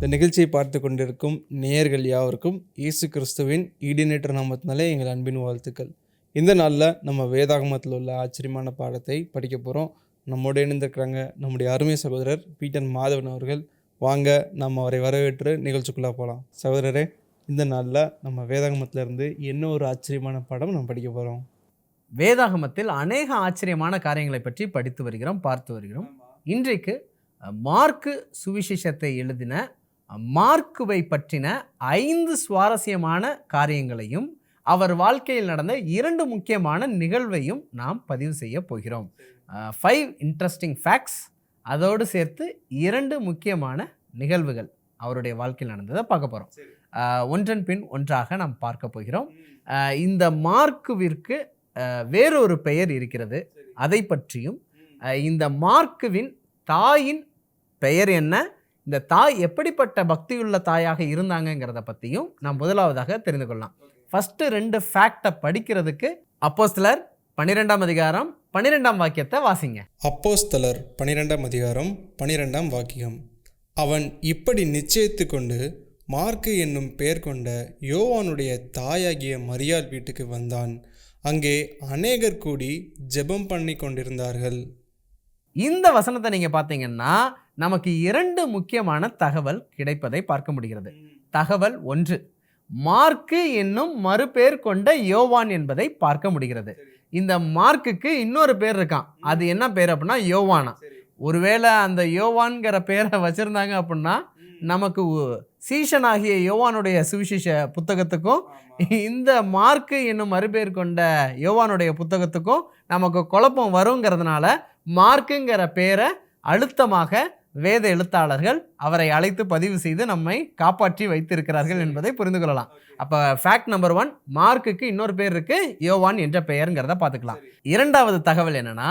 இந்த நிகழ்ச்சியை பார்த்து கொண்டிருக்கும் நேயர்கள் யாவருக்கும் இயேசு கிறிஸ்துவின் ஈடினேற்ற நாமத்தினாலே எங்கள் அன்பின் வாழ்த்துக்கள். இந்த நாளில் நம்ம வேதாகமத்தில் உள்ள ஆச்சரியமான பாடத்தை படிக்க போகிறோம் நம்மோடு இணைந்திருக்கிறாங்க நம்முடைய அருமை சகோதரர் பீட்டன் மாதவன் அவர்கள். வாங்க நம்ம அவரை வரவேற்று நிகழ்ச்சிக்குள்ளே போகலாம் சகோதரரே இந்த நாளில் நம்ம வேதாகமத்துல இருந்து என்ன ஒரு ஆச்சரியமான பாடம் நம்ம படிக்க போகிறோம் வேதாகமத்தில் அநேக ஆச்சரியமான காரியங்களை பற்றி படித்து வருகிறோம் பார்த்து வருகிறோம். இன்றைக்கு மார்க்கு சுவிசேஷத்தை எழுதின மார்க்குவை பற்றின ஐந்து சுவாரஸ்யமான காரியங்களையும் அவர் வாழ்க்கையில் நடந்த இரண்டு முக்கியமான நிகழ்வையும் நாம் பதிவு செய்ய போகிறோம். ஃபைவ் இன்ட்ரெஸ்டிங் ஃபேக்ட்ஸ் அதோடு சேர்த்து இரண்டு முக்கியமான நிகழ்வுகள் அவருடைய வாழ்க்கையில் நடந்ததை பார்க்க போகிறோம் ஒன்றன் பின் ஒன்றாக நாம் பார்க்க போகிறோம். இந்த மார்க்குவிற்கு வேறொரு பெயர் இருக்கிறது. அதை பற்றியும் இந்த மார்க்குவின் தாயின் பெயர் என்ன? இந்த தாய் எப்படிப்பட்ட பக்தியுள்ள தாயாக இருந்தாங்கங்கிறத பற்றியும் நாம் முதலாவதாக தெரிந்து கொள்ளலாம். ஃபஸ்ட்டு ரெண்டு ஃபேக்டை படிக்கிறதுக்கு அப்போஸ்தலர் பன்னிரெண்டாம் அதிகாரம் பன்னிரெண்டாம் வாக்கியத்தை வாசிங்க. அப்போஸ்தலர் பனிரெண்டாம் அதிகாரம் பனிரெண்டாம் வாக்கியம். அவன் இப்படி நிச்சயித்து கொண்டு மார்க்கு என்னும் பெயர் கொண்ட யோவானுடைய தாயாகிய மரியாள் வீட்டுக்கு வந்தான். அங்கே அநேகர் கூடி ஜெபம் பண்ணி கொண்டிருந்தார்கள். இந்த வசனத்தை நீங்கள் பார்த்தீங்கன்னா நமக்கு இரண்டு முக்கியமான தகவல் கிடைப்பதை பார்க்க முடிகிறது. தகவல் ஒன்று மார்க்கு என்னும் மறுபேர் கொண்ட யோவான் என்பதை பார்க்க முடிகிறது. இந்த மார்க்குக்கு இன்னொரு பேர் இருக்கான். அது என்ன பேர் அப்படின்னா யோவானா. ஒருவேளை அந்த யோவான்கிற பேரை வச்சுருந்தாங்க அப்படின்னா நமக்கு உ- சீஷனாகிய யோவானுடைய சுவிசேஷ புத்தகத்துக்கும் இந்த மார்க்கு என்னும் மறுபேர் கொண்ட யோவானுடைய புத்தகத்துக்கும் நமக்கு குழப்பம் வருங்கிறதுனால மார்க்குங்கிற பேரை அழுத்தமாக வேத எழுத்தாளர்கள் அவரை அழைத்து பதிவு செய்து நம்மை காப்பாற்றி வைத்திருக்கிறார்கள் என்பதை புரிந்து கொள்ளலாம். அப்போ ஃபேக்ட் நம்பர் ஒன் மார்க்குக்கு இன்னொரு பேர் இருக்கு யோவான் என்ற பெயருங்கிறத பார்த்துக்கலாம். இரண்டாவது தகவல் என்னன்னா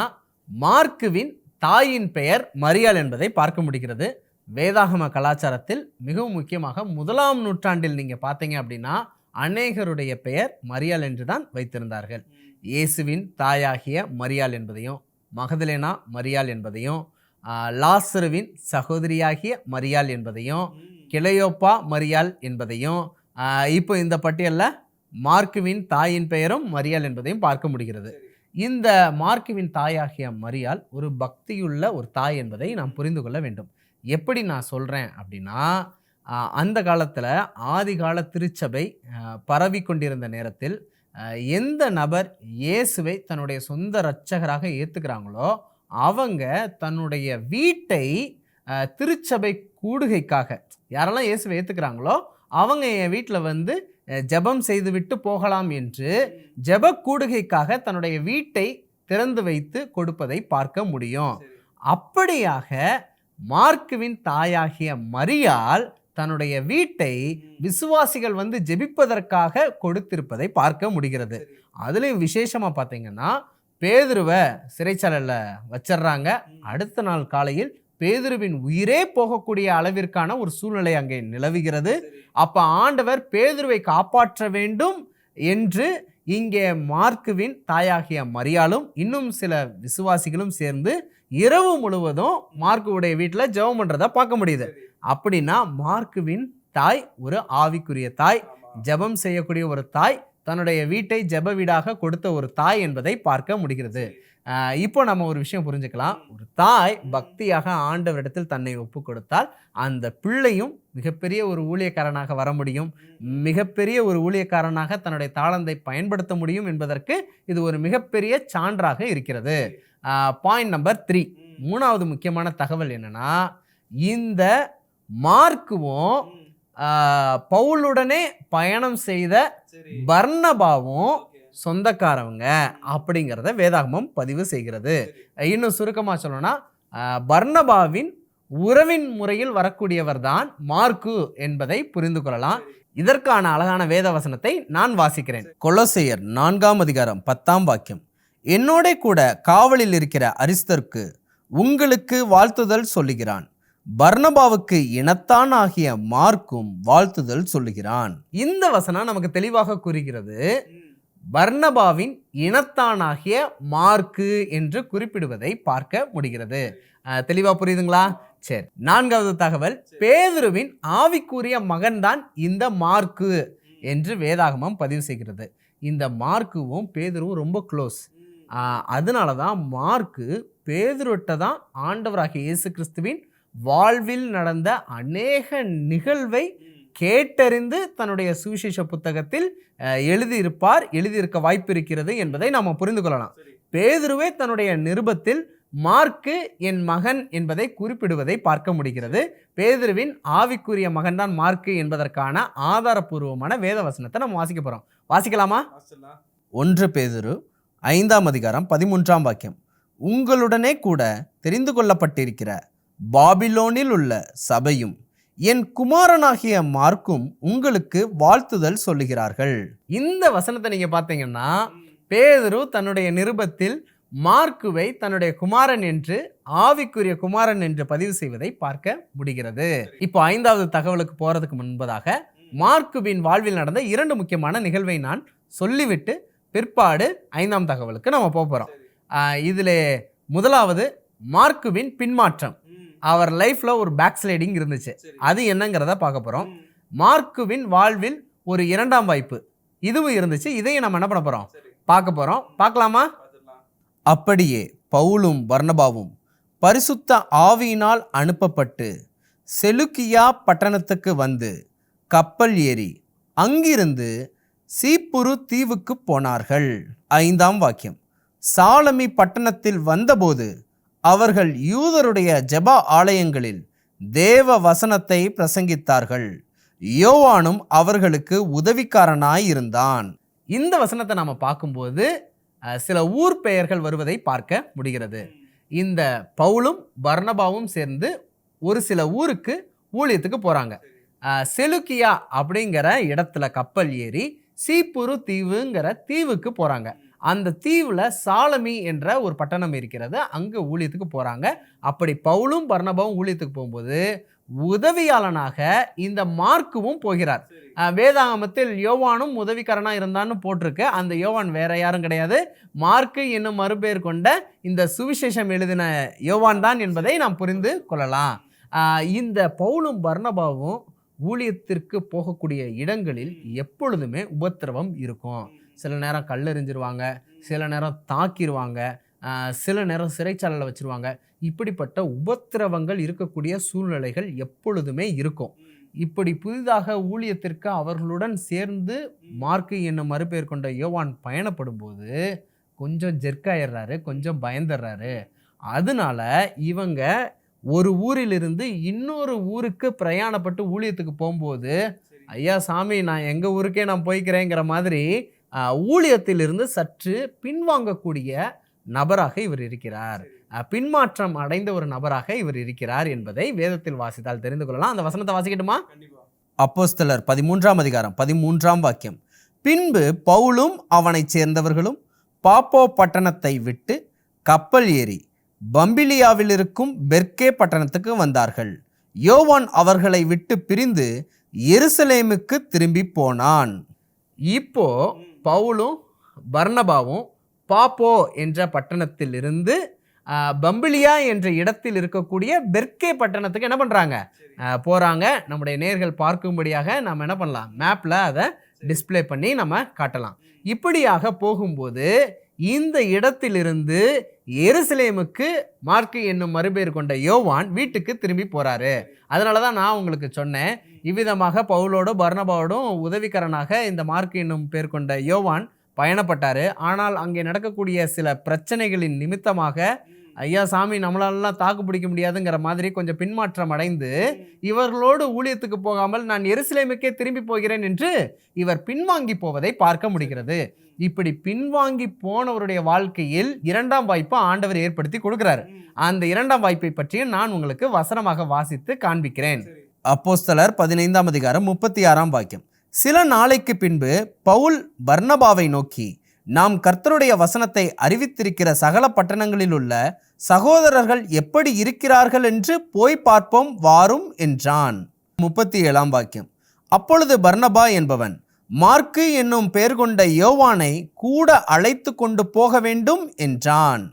மார்க்குவின் தாயின் பெயர் மரியாள் என்பதை பார்க்க முடிகிறது. வேதாகம கலாச்சாரத்தில் மிகவும் முக்கியமாக முதலாம் நூற்றாண்டில் நீங்கள் பார்த்தீங்க அப்படின்னா அநேகருடைய பெயர் மரியாள் என்று தான் வைத்திருந்தார்கள். இயேசுவின் தாயாகிய மரியாள் என்பதையும் மகதலேனா மரியாள் என்பதையும் லாசருவின் சகோதரியாகிய மரியாள் என்பதையும் கிளையோப்பா மரியாள் என்பதையும் இப்போ இந்த பட்டியலில் மார்க்குவின் தாயின் பெயரும் மரியாள் என்பதையும் பார்க்க முடிகிறது. இந்த மார்க்குவின் தாயாகிய மரியாள் ஒரு பக்தியுள்ள ஒரு தாய் என்பதை நாம் புரிந்து கொள்ள வேண்டும். எப்படி நான் சொல்கிறேன் அப்படின்னா அந்த காலத்தில் ஆதிகால திருச்சபை பரவி கொண்டிருந்த நேரத்தில் எந்த நபர் இயேசுவை தன்னுடைய சொந்த இரட்சகராக ஏற்றுக்கிறாங்களோ அவங்க தன்னுடைய வீட்டை திருச்சபை கூடுகைக்காக யாரெல்லாம் இயேசுவை ஏற்றுக்கிறாங்களோ அவங்க என் வீட்டில் வந்து ஜெபம் செய்துவிட்டு போகலாம் என்று ஜெப கூடுகைக்காக தன்னுடைய வீட்டை திறந்து வைத்து கொடுப்பதை பார்க்க முடியும். அப்படியாக மார்க்குவின் தாயாகிய மரியாள் தன்னுடைய வீட்டை விசுவாசிகள் வந்து ஜெபிப்பதற்காக கொடுத்திருப்பதை பார்க்க முடிகிறது. அதுலேயும் விசேஷமாக பார்த்தீங்கன்னா பேதுருவை சிறைச்சாலையில் வச்சிடுறாங்க. அடுத்த நாள் காலையில் பேதுருவின் உயிரே போகக்கூடிய அளவிற்கான ஒரு சூழ்நிலை அங்கே நிலவுகிறது. அப்ப ஆண்டவர் பேதுருவை காப்பாற்ற வேண்டும் என்று இங்கே மார்க்குவின் தாயாகிய மரியாளும் இன்னும் சில விசுவாசிகளும் சேர்ந்து இரவு முழுவதும் மார்க்குடைய வீட்டில் ஜெபம் பண்ணுறதை பார்க்க முடியுது. அப்படின்னா மார்க்குவின் தாய் ஒரு ஆவிக்குரிய தாய் ஜெபம் செய்யக்கூடிய ஒரு தாய் தன்னுடைய வீட்டை ஜெப வீடாக கொடுத்த ஒரு தாய் என்பதை பார்க்க முடிகிறது. இப்போ நம்ம ஒரு விஷயம் புரிஞ்சுக்கலாம். ஒரு தாய் பக்தியாக ஆண்டவரிடத்தில் தன்னை ஒப்பு கொடுத்தால் அந்த பிள்ளையும் மிகப்பெரிய ஒரு ஊழியக்காரனாக வர முடியும். மிகப்பெரிய ஒரு ஊழியக்காரனாக தன்னுடைய தாளந்தை பயன்படுத்த முடியும் என்பதற்கு இது ஒரு மிகப்பெரிய சான்றாக இருக்கிறது. பாயிண்ட் நம்பர் த்ரீ மூணாவது முக்கியமான தகவல் என்னென்னா இந்த மார்க்குவும் பவுலுடனே பயணம் செய்த பர்னபாவும் சொந்தக்காரவங்க அப்படிங்கிறத வேதாகமம் பதிவு செய்கிறது. இன்னும் சுருக்கமாக சொல்லணும்னா ஆஹ், பர்னபாவின் உறவின் முறையில் வரக்கூடியவர் தான் மார்க்கு என்பதை புரிந்து கொள்ளலாம். இதற்கான அழகான வேத வசனத்தை நான் வாசிக்கிறேன். கொலோசையர் நான்காம் அதிகாரம் பத்தாம் வாக்கியம். என்னோட கூட காவலில் இருக்கிற அரிஸ்தருக்கு உங்களுக்கு வாழ்த்துதல் சொல்லுகிறான். பர்ணபாவுக்கு இனத்தான் ஆகிய மார்க்கும் வாழ்த்துதல் சொல்லுகிறான். இந்த வசனம் நமக்கு தெளிவாக கூறுகிறது பர்ணபாவின் இனத்தானாகிய மார்க்கு என்று குறிப்பிடுவதை பார்க்க முடிகிறது. தெளிவா புரியுதுங்களா? சரி நான்காவது தகவல் பேதுருவின் ஆவிக்குரிய மகன்தான் இந்த மார்க்கு என்று வேதாகமம் பதிவு செய்கிறது. இந்த மார்க்குவும் பேதுருவும் ரொம்ப க்ளோஸ் அதனால தான் மார்க்கு பேதுருட்ட தான் ஆண்டவராகிய இயேசு கிறிஸ்துவின் வாழ்வில் நடந்த அநேக நிகழ்வை கேட்டறிந்து தன்னுடைய சுவிசேஷ புத்தகத்தில் எழுதியிருப்பார் எழுதியிருக்க வாய்ப்பு இருக்கிறது என்பதை நாம் புரிந்து கொள்ளலாம். பேதுருவே தன்னுடைய நிருபத்தில் மார்க்கு என் மகன் என்பதை குறிப்பிடுவதை பார்க்க முடிகிறது. பேதுருவின் ஆவிக்குரிய மகன்தான் மார்க்கு என்பதற்கான ஆதாரபூர்வமான வேத வசனத்தை நம்ம வாசிக்க போறோம். வாசிக்கலாமா? ஒன்று பேதுரு ஐந்தாம் அதிகாரம் பதிமூன்றாம் வாக்கியம். உங்களுடனே கூட தெரிந்து கொள்ளப்பட்டிருக்கிற பாபிலோனில் உள்ள சபையும் என் குமாரனாகிய மார்க்கும் உங்களுக்கு வாழ்த்துதல் சொல்லுகிறார்கள். இந்த வசனத்தை நீங்க பார்த்தீங்கன்னா பேதரு தன்னுடைய நிருபத்தில் மார்க்குவை தன்னுடைய குமாரன் என்று ஆவிக்குரிய குமாரன் என்று பதிவு செய்வதை பார்க்க முடிகிறது. இப்போ ஐந்தாவது தகவலுக்கு போறதுக்கு முன்பதாக மார்க்குவின் வாழ்வில் நடந்த இரண்டு முக்கியமான நிகழ்வை நான் சொல்லிவிட்டு பிற்பாடு ஐந்தாம் தகவலுக்கு நம்ம போக போகிறோம் இதில் முதலாவது மார்க்குவின் பின்மாற்றம். அவர் லைஃப்ல ஒரு பேக் ஸ்லைடிங் இருந்துச்சு அது என்னங்கிறத பார்க்க போகிறோம் மார்க்குவின் வாழ்வில் ஒரு இரண்டாம் வாய்ப்பு. இதுவும் இருந்துச்சு. இதையும் நம்ம என்ன பண்ண போகிறோம் பார்க்க போகிறோம் பார்க்கலாமா? அப்படியே பவுலும் பர்னபாவும் பரிசுத்த ஆவியினால் அனுப்பப்பட்டு செலுக்கியா பட்டணத்துக்கு வந்து கப்பல் ஏறி அங்கிருந்து சீப்புரு தீவுக்கு போனார்கள். ஐந்தாம் வாக்கியம். சாலமி பட்டணத்தில் வந்தபோது அவர்கள் யூதருடைய ஜெப ஆலயங்களில் தேவ வசனத்தை பிரசங்கித்தார்கள். யோவானும் அவர்களுக்கு உதவிக்காரனாய் இருந்தான். இந்த வசனத்தை நாம் பார்க்கும்போது சில ஊர் பெயர்கள் வருவதை பார்க்க முடிகிறது. இந்த பவுலும் பர்ணபாவும் சேர்ந்து ஒரு சில ஊருக்கு ஊழியத்துக்கு போகிறாங்க செலுக்கியா அப்படிங்கிற இடத்துல கப்பல் ஏறி சீப்புரு தீவுங்கிற தீவுக்கு போகிறாங்க அந்த தீவுல சாலமி என்ற ஒரு பட்டணம் இருக்கிறது. அங்க ஊழியத்துக்கு போறாங்க. அப்படி பவுலும் பர்னபாவும் ஊழியத்துக்கு போகும்போது உதவியாளனாக இந்த மார்க்குவும் போகிறார். வேதாகமத்தில் யோவானும் உதவிக்காரனா இருந்தான்னு போட்டிருக்கு. அந்த யோவான் வேற யாரும் கிடையாது. மார்க்கு என்னும் மறுபெயர் கொண்ட இந்த சுவிசேஷம் எழுதின யோவான் தான் என்பதை நாம் புரிந்து கொள்ளலாம். இந்த பவுலும் பர்னபாவும் ஊழியத்திற்கு போகக்கூடிய இடங்களில் எப்பொழுதுமே உபத்திரவம் இருக்கும். சில நேரம் கல்லெறிஞ்சிருவாங்க சில நேரம் தாக்கிடுவாங்க சில நேரம் சிறைச்சாலையில் வச்சிருவாங்க. இப்படிப்பட்ட உபத்திரவங்கள் இருக்கக்கூடிய சூழ்நிலைகள் எப்பொழுதுமே இருக்கும். இப்படி புதிதாக ஊழியத்திற்கு அவர்களுடன் சேர்ந்து மார்க்கு என்னும் மறுபெயர் கொண்ட யோவான் பயணப்படும்போது கொஞ்சம் ஜெர்க்காயிடுறாரு கொஞ்சம் பயந்துடுறாரு. அதனால இவங்க ஒரு ஊரிலிருந்து இன்னொரு ஊருக்கு பிரயாணப்பட்டு ஊழியத்துக்கு போகும்போது ஐயா சாமி நான் எங்கள் ஊருக்கே நான் போய்க்கிறேங்கிற மாதிரி ஊழியத்திலிருந்து சற்று பின்வாங்கக்கூடிய நபராக இவர் இருக்கிறார். பின்மாற்றம் அடைந்த ஒரு நபராக இவர் இருக்கிறார் என்பதை வேதத்தில் வாசித்தால் தெரிந்து கொள்ளலாம். அந்த வசனத்தை வாசிக்கட்டுமா? அப்போஸ்தலர் பதிமூன்றாம் அதிகாரம் பதிமூன்றாம் வாக்கியம். பின்பு பவுலும் அவனைச் சேர்ந்தவர்களும் பாப்போ பட்டணத்தை விட்டு கப்பல் ஏறி பம்பிலியாவில் இருக்கும் பெர்கே பட்டணத்துக்கு வந்தார்கள். யோவான் அவர்களை விட்டு பிரிந்து எருசலேமுக்கு திரும்பி போனான். இப்போ பவுலும் பர்ணபாவும் பாப்போ என்ற பட்டணத்தில் இருந்து என்ற இடத்தில் இருக்கக்கூடிய பெர்கே பட்டணத்துக்கு என்ன பண்ணுறாங்க போகிறாங்க நம்முடைய நேர்கள் பார்க்கும்படியாக நம்ம என்ன பண்ணலாம்? மேப்பில் அதை டிஸ்ப்ளே பண்ணி நம்ம காட்டலாம். இப்படியாக போகும்போது இந்த இடத்திலிருந்து எருசலேமுக்கு மார்க்கு என்னும் மறுபேர் கொண்ட யோவான் வீட்டுக்கு திரும்பி போகிறாரு அதனால தான் நான் உங்களுக்கு சொன்னேன் இவ்விதமாக பவுலோடும் பர்ணபாவோடும் உதவிக்கரனாக இந்த மார்க் என்னும் பேர் கொண்ட யோவான் பயணப்பட்டார். ஆனால் அங்கே நடக்கக்கூடிய சில பிரச்சனைகளின் நிமித்தமாக ஐயா சாமி நம்மளாலலாம் தாக்கு பிடிக்க முடியாதுங்கிற மாதிரி கொஞ்சம் பின்மாற்றம் அடைந்து இவர்களோடு ஊழியத்துக்கு போகாமல் நான் எருசலேமுக்கே திரும்பி போகிறேன் என்று இவர் பின்வாங்கி போவதை பார்க்க முடிகிறது. இப்படி பின்வாங்கி போனவருடைய வாழ்க்கையில் இரண்டாம் வாய்ப்பை ஆண்டவர் ஏற்படுத்தி கொடுக்கிறார். அந்த இரண்டாம் வாய்ப்பை பற்றியும் நான் உங்களுக்கு வசனமாக வாசித்து காண்பிக்கிறேன். அப்போஸ்தலர் பதினைந்தாம் அதிகாரம் முப்பத்தி ஆறாம் வாக்கியம். சில நாளைக்கு பின்பு பவுல் பர்ணபாவை நோக்கி நாம் கர்த்தருடைய வசனத்தை அறிவித்திருக்கிற சகல பட்டணங்களில் உள்ள சகோதரர்கள் எப்படி இருக்கிறார்கள் என்று போய் பார்ப்போம் வாரும் என்றான். முப்பத்தி ஏழாம் வாக்கியம். அப்பொழுது பர்ணபா என்பவன் மார்க்கு என்னும் பெயர் கொண்ட யோவானை கூட அழைத்து கொண்டு போக வேண்டும் என்றான்.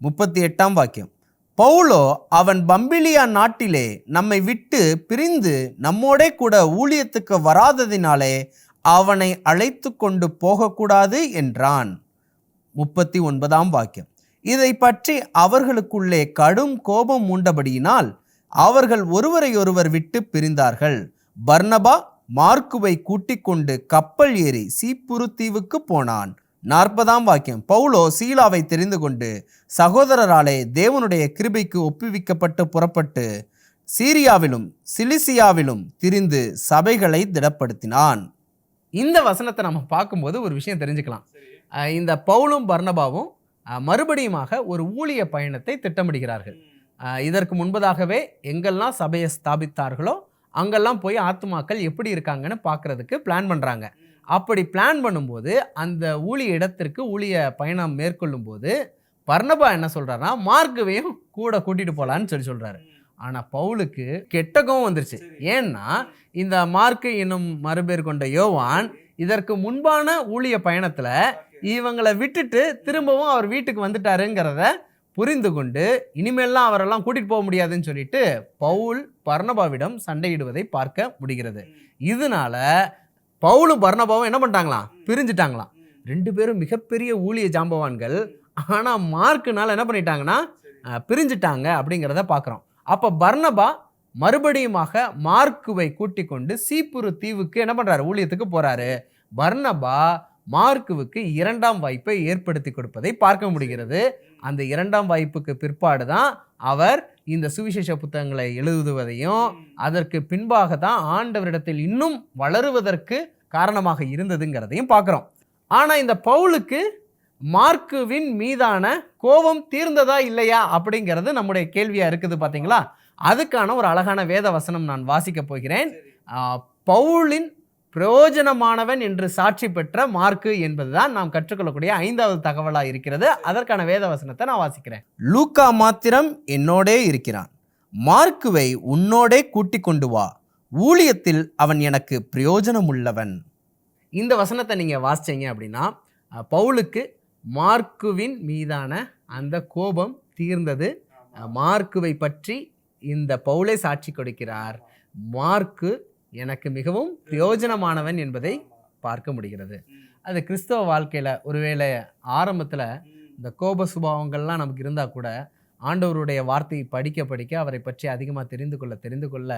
முப்பத்தி எட்டாம் வாக்கியம். பவுலோ அவன் பம்பிலியா நாட்டிலே நம்மை விட்டு பிரிந்து நம்மோடே கூட ஊழியத்துக்கு வராததினாலே அவனை அழைத்து கொண்டு போகக்கூடாது என்றான். முப்பத்தி ஒன்பதாம் வாக்கியம். இதை பற்றி அவர்களுக்குள்ளே கடும் கோபம் மூண்டபடியினால் அவர்கள் ஒருவரையொருவர் விட்டு பிரிந்தார்கள். பர்னபா மார்க்குவை கூட்டிக் கொண்டு கப்பல் ஏறி சீப்புரு தீவுக்கு போனான். நாற்பதாம் வாக்கியம். பவுலோ சீலாவை தெரிந்து கொண்டு சகோதரராலே தேவனுடைய கிருபைக்கு ஒப்புவிக்கப்பட்டு புறப்பட்டு சீரியாவிலும் சிலிசியாவிலும் திரிந்து சபைகளை திடப்படுத்தினான். இந்த வசனத்தை நம்ம பார்க்கும்போது ஒரு விஷயம் தெரிஞ்சுக்கலாம். இந்த பவுலும் பர்ணபாவும் மறுபடியுமாக ஒரு ஊழிய பயணத்தை திட்டமிடுகிறார்கள். இதற்கு முன்பதாகவே எங்கெல்லாம் சபையை ஸ்தாபித்தார்களோ அங்கெல்லாம் போய் ஆத்துமாக்கள் எப்படி இருக்காங்கன்னு பார்க்கறதுக்கு பிளான் பண்ணுறாங்க அப்படி பிளான் பண்ணும்போது அந்த ஊழிய இடத்திற்கு ஊழிய பயணம் மேற்கொள்ளும் போது பர்னபா என்ன சொல்றாருன்னா மார்க்குவையும் கூட கூட்டிட்டு போலான்னு சொல்லி சொல்றாரு. ஆனா பவுலுக்கு கெட்ட கோவம் வந்துருச்சு. ஏன்னா இந்த மார்க்கு என்னும் மறுபேர் கொண்ட யோவான் இதற்கு முன்பான ஊழிய பயணத்துல இவங்களை விட்டுட்டு திரும்பவும் அவர் வீட்டுக்கு வந்துட்டாருங்கிறத புரிந்து கொண்டு இனிமேல்லாம் அவரெல்லாம் கூட்டிட்டு போக முடியாதுன்னு சொல்லிட்டு பவுல் பர்ணபாவிடம் சண்டையிடுவதை பார்க்க முடிகிறது. இதனால பவுலும் பர்ணபாவும் என்ன பண்ணிட்டாங்களாம் பிரிஞ்சுட்டாங்களாம் ரெண்டு பேரும் மிகப்பெரிய ஊழிய ஜாம்பவான்கள். ஆனால் மார்க்குனால என்ன பண்ணிட்டாங்கன்னா பிரிஞ்சுட்டாங்க அப்படிங்கிறத பார்க்குறோம் அப்போ பர்ணபா மறுபடியுமாக மார்க்குவை கூட்டிக் கொண்டு சீப்புரு தீவுக்கு என்ன பண்ணுறாரு ஊழியத்துக்கு போகிறாரு பர்ணபா மார்க்குவுக்கு இரண்டாம் வாய்ப்பை ஏற்படுத்தி கொடுப்பதை பார்க்க முடிகிறது. அந்த இரண்டாம் வாய்ப்புக்கு பிற்பாடு தான் அவர் இந்த சுவிசேஷ புத்தகங்களை எழுதுவதையும் அதற்கு பின்பாக தான் ஆண்டவரிடத்தில் இன்னும் வளருவதற்கு காரணமாக இருந்ததுங்கிறதையும் பார்க்குறோம். ஆனால் இந்த பவுலுக்கு மார்க்குவின் மீதான கோபம் தீர்ந்ததா இல்லையா அப்படிங்கிறது நம்முடைய கேள்வியாக இருக்குது பார்த்தீங்களா அதுக்கான ஒரு அழகான வேத வசனம் நான் வாசிக்கப் போகிறேன். பவுலின் பிரயோஜனமானவன் என்று சாட்சி பெற்ற மார்க்கு என்பதுதான் நாம் கற்றுக்கொள்ளக்கூடிய ஐந்தாவது தகவலாக இருக்கிறது. அதற்கான வேத வசனத்தை நான் வாசிக்கிறேன். லூக்கா மாத்திரம் என்னோடே இருக்கிறான். மார்க்குவை உன்னோடே கூட்டிக் கொண்டு வா. ஊழியத்தில் அவன் எனக்கு பிரயோஜனம் உள்ளவன் இந்த வசனத்தை நீங்கள் வாசிச்சீங்க அப்படின்னா பவுலுக்கு மார்க்குவின் மீதான அந்த கோபம் தீர்ந்தது. மார்க்குவை பற்றி இந்த பவுலே சாட்சி கொடுக்கிறார். மார்க்கு எனக்கு மிகவும் பிரயோஜனமானவன் என்பதை பார்க்க முடிகிறது. அது கிறிஸ்தவ வாழ்க்கையில் ஒருவேளை ஆரம்பத்தில் இந்த கோப சுபாவங்கள்லாம் நமக்கு இருந்தால் கூட ஆண்டவருடைய வார்த்தையை படிக்க படிக்க அவரை பற்றி அதிகமாக தெரிந்து கொள்ள தெரிந்து கொள்ள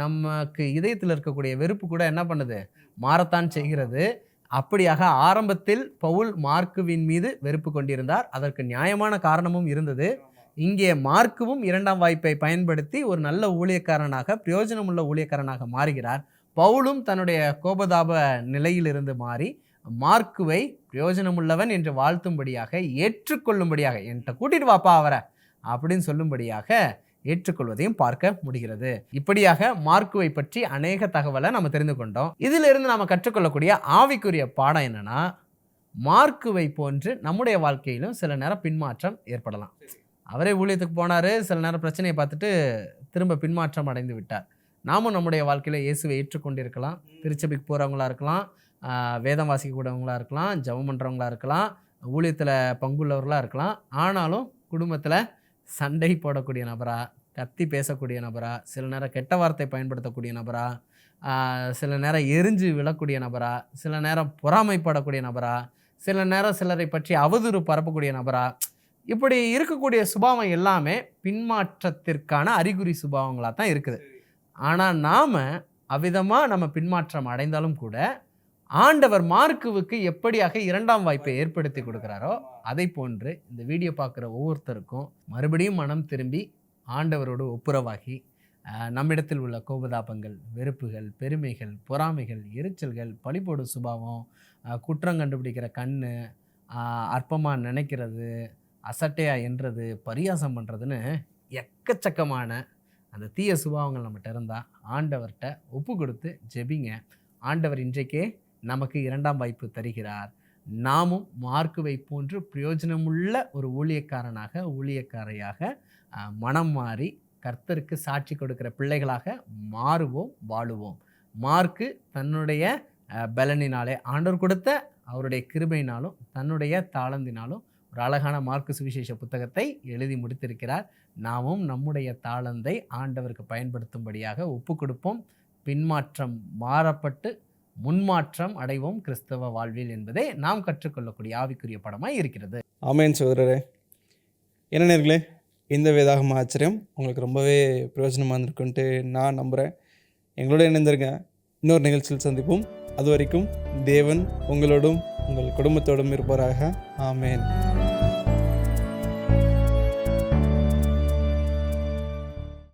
நமக்கு இதயத்தில் இருக்கக்கூடிய வெறுப்பு கூட என்ன பண்ணுது? மாறத்தான் செய்கிறது. அப்படியாக ஆரம்பத்தில் பவுல் மார்க்குவின் மீது வெறுப்பு கொண்டிருந்தார். அதற்கு நியாயமான காரணமும் இருந்தது. இங்கே மார்க்கவும் இரண்டாம் வாய்ப்பை பயன்படுத்தி ஒரு நல்ல ஊழியக்காரனாக பிரயோஜனமுள்ள ஊழியக்காரனாக மாறுகிறார். பவுலும் தன்னுடைய கோபதாப நிலையிலிருந்து மாறி மார்க்குவை பிரயோஜனமுள்ளவன் என்று வாழ்த்தும்படியாக ஏற்றுக்கொள்ளும்படியாக என்கிட்ட கூட்டிட்டு வாப்பா அவரை அப்படின்னு சொல்லும்படியாக ஏற்றுக்கொள்வதையும் பார்க்க முடிகிறது. இப்படியாக மார்க்குவை பற்றி அநேக தகவலை நம்ம தெரிந்து கொண்டோம். இதிலிருந்து நாம் கற்றுக்கொள்ளக்கூடிய ஆவிக்குரிய பாடம் என்னன்னா மார்க்குவை போன்று நம்முடைய வாழ்க்கையிலும் சில நேரம் பின்மாற்றம் ஏற்படலாம். அவரே ஊழியத்துக்கு போனார். சில நேரம் பிரச்சனையை பார்த்துட்டு திரும்ப பின்மாற்றம் அடைந்து விட்டார். நாமும் நம்முடைய வாழ்க்கையில் இயேசுவை ஏற்றுக்கொண்டிருக்கலாம். திருச்சபைக்கு போகிறவங்களா இருக்கலாம். வேதம் வாசிக்கக்கூடியவங்களா இருக்கலாம். ஜெபம் பண்ணுறவங்களா இருக்கலாம். ஊழியத்தில் பங்குள்ளவர்களாக இருக்கலாம். ஆனாலும் குடும்பத்தில் சண்டை போடக்கூடிய நபராக கத்தி பேசக்கூடிய நபரா சில நேரம் கெட்ட வார்த்தை பயன்படுத்தக்கூடிய நபராக சில நேரம் எரிஞ்சு விழக்கூடிய நபரா சில நேரம் பொறாமைப்படக்கூடிய நபரா சில நேரம் சிலரை பற்றி அவதூறு பரப்பக்கூடிய நபரா இப்படி இருக்கக்கூடிய சுபாவம் எல்லாமே பின்மாற்றத்திற்கான அறிகுறி சுபாவங்களாக தான் இருக்குது. ஆனால் நாம் அவ்விதமாக நம்ம பின்மாற்றம் அடைந்தாலும் கூட ஆண்டவர் மார்க்குவுக்கு எப்படியாக இரண்டாம் வாய்ப்பை ஏற்படுத்தி கொடுக்குறாரோ. அதை போன்று இந்த வீடியோ பார்க்குற ஒவ்வொருத்தருக்கும் மறுபடியும் மனம் திரும்பி ஆண்டவரோடு ஒப்புரவாகி நம்மிடத்தில் உள்ள கோபதாபங்கள் வெறுப்புகள் பெருமைகள் பொறாமைகள் எரிச்சல்கள் பழிபோடு சுபாவம் குற்றம் கண்டுபிடிக்கிற கண் அற்பமாக நினைக்கிறது அசட்டையாக என்றது பரியாசம் பண்ணுறதுன்னு எக்கச்சக்கமான அந்த தீய சுபாவங்கள் நம்மகிட்ட இருந்தால் ஆண்டவர்கிட்ட ஒப்பு கொடுத்து ஜெபிங்க. ஆண்டவர் இன்றைக்கே நமக்கு இரண்டாம் வாய்ப்பு தருகிறார். நாமும் மார்க்குவை போன்று பிரயோஜனமுள்ள ஒரு ஊழியக்காரனாக ஊழியக்காரையாக மனம் மாறி கர்த்தருக்கு சாட்சி கொடுக்கிற பிள்ளைகளாக மாறுவோம் வாழுவோம். மார்க்கு தன்னுடைய பலனினாலே ஆண்டவர் கொடுத்த அவருடைய கிருபையினாலும் தன்னுடைய தாளந்தினாலும் ஒரு அழகான மார்க்கு சுவிசேஷ புத்தகத்தை எழுதி முடித்திருக்கிறார். நாமும் நம்முடைய தாளந்தை ஆண்டவருக்கு பயன்படுத்தும்படியாக ஒப்பு கொடுப்போம் பின்மாற்றம் மாறப்பட்டு முன்மாற்றம் அடைவோம் கிறிஸ்தவ வாழ்வில் என்பதே நாம் கற்றுக்கொள்ளக்கூடிய ஆவிக்குரிய படமாக இருக்கிறது. ஆமேன் சோதரரே என்ன நேர்களே இந்த வேதாகம ஆச்சரியம் உங்களுக்கு ரொம்பவே பிரயோஜனமாக இருந்திருக்குன்ட்டு நான் நம்புகிறேன் எங்களோட இணைந்திருங்க. இன்னொரு நிகழ்ச்சியில் சந்திப்போம். அது வரைக்கும் தேவன் உங்களோடும் உங்கள் குடும்பத்தோடும் இருப்பாராக ஆமேன்.